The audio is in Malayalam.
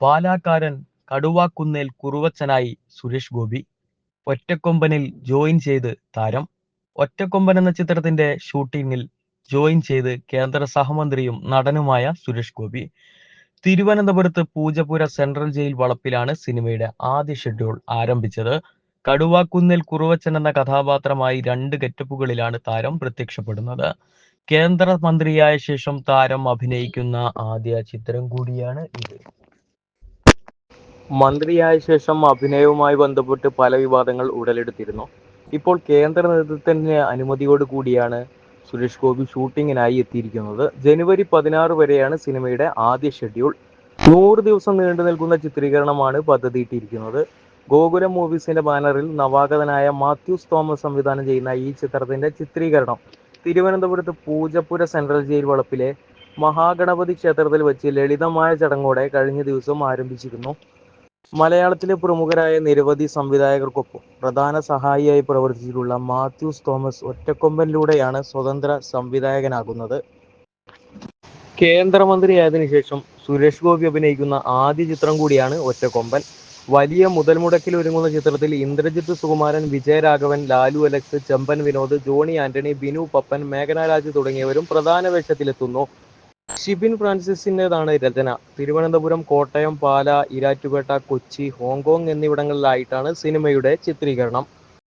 പാലാക്കാരൻ കടുവാക്കുന്നേൽ കുറുവച്ചനായി സുരേഷ് ഗോപി. ഒറ്റക്കൊമ്പനിൽ ജോയിൻ ചെയ്ത് താരം. ഒറ്റക്കൊമ്പൻ എന്ന ചിത്രത്തിന്റെ ഷൂട്ടിങ്ങിൽ ജോയിൻ ചെയ്ത് കേന്ദ്ര സഹമന്ത്രിയും നടനുമായ സുരേഷ് ഗോപി. തിരുവനന്തപുരത്ത് പൂജപ്പുര സെൻട്രൽ ജയിൽ വളപ്പിലാണ് സിനിമയുടെ ആദ്യ ഷെഡ്യൂൾ ആരംഭിച്ചത്. കടുവാക്കുന്നേൽ കുറുവച്ചൻ എന്ന കഥാപാത്രമായി രണ്ട് ഗെറ്റപ്പുകളിലാണ് താരം പ്രത്യക്ഷപ്പെടുന്നത്. കേന്ദ്ര മന്ത്രിയായ ശേഷം താരം അഭിനയിക്കുന്ന ആദ്യ ചിത്രം കൂടിയാണ് ഇത്. മന്ത്രിയായ ശേഷം അഭിനയവുമായി ബന്ധപ്പെട്ട് പല വിവാദങ്ങൾ ഉടലെടുത്തിരുന്നു. ഇപ്പോൾ കേന്ദ്ര നേതൃത്വത്തിന്റെ അനുമതിയോട് കൂടിയാണ് സുരേഷ് ഗോപി ഷൂട്ടിങ്ങിനായി എത്തിയിരിക്കുന്നത്. ജനുവരി പതിനാറ് വരെയാണ് സിനിമയുടെ ആദ്യ ഷെഡ്യൂൾ. നൂറ് ദിവസം നീണ്ടു നിൽക്കുന്ന ചിത്രീകരണമാണ് പദ്ധതിയിട്ടിരിക്കുന്നത്. ഗോകുലം മൂവീസിന്റെ ബാനറിൽ നവാഗതനായ മാത്യൂസ് തോമസ് സംവിധാനം ചെയ്യുന്ന ഈ ചിത്രത്തിന്റെ ചിത്രീകരണം. തിരുവനന്തപുരത്ത് പൂജപ്പുര സെൻട്രൽ ജയിൽ വളപ്പിലെ മഹാഗണപതി ക്ഷേത്രത്തിൽ വെച്ച് ലളിതമായ ചടങ്ങോടെ കഴിഞ്ഞ ദിവസം ആരംഭിച്ചിരുന്നു. മലയാളത്തിലെ പ്രമുഖരായ നിരവധി സംവിധായകർക്കൊപ്പം പ്രധാന സഹായിയായി പ്രവർത്തിച്ചിട്ടുള്ള മാത്യൂസ് തോമസ് ഒറ്റക്കൊമ്പനിലൂടെയാണ് സ്വതന്ത്ര സംവിധായകനാകുന്നത്. കേന്ദ്രമന്ത്രിയായതിനു ശേഷം സുരേഷ് ഗോപി അഭിനയിക്കുന്ന ആദ്യ ചിത്രം കൂടിയാണ് ഒറ്റക്കൊമ്പൻ. വലിയ മുതൽ മുടക്കിൽ ഒരുങ്ങുന്ന ചിത്രത്തിൽ ഇന്ദ്രജിത്ത് സുകുമാരൻ വിജയരാഘവൻ ലാലു അലക്സ് ചെമ്പൻ വിനോദ് ജോണി ആന്റണി ബിനു പപ്പൻ മേഘന തുടങ്ങിയവരും പ്രധാന വേഷത്തിലെത്തുന്നു. ഷിബിൻ ഫ്രാൻസിസിന്റെതാണ് രചന. തിരുവനന്തപുരം കോട്ടയം പാല ഇരാറ്റുപേട്ട കൊച്ചി ഹോങ്കോങ് എന്നിവിടങ്ങളിലായിട്ടാണ് സിനിമയുടെ ചിത്രീകരണം.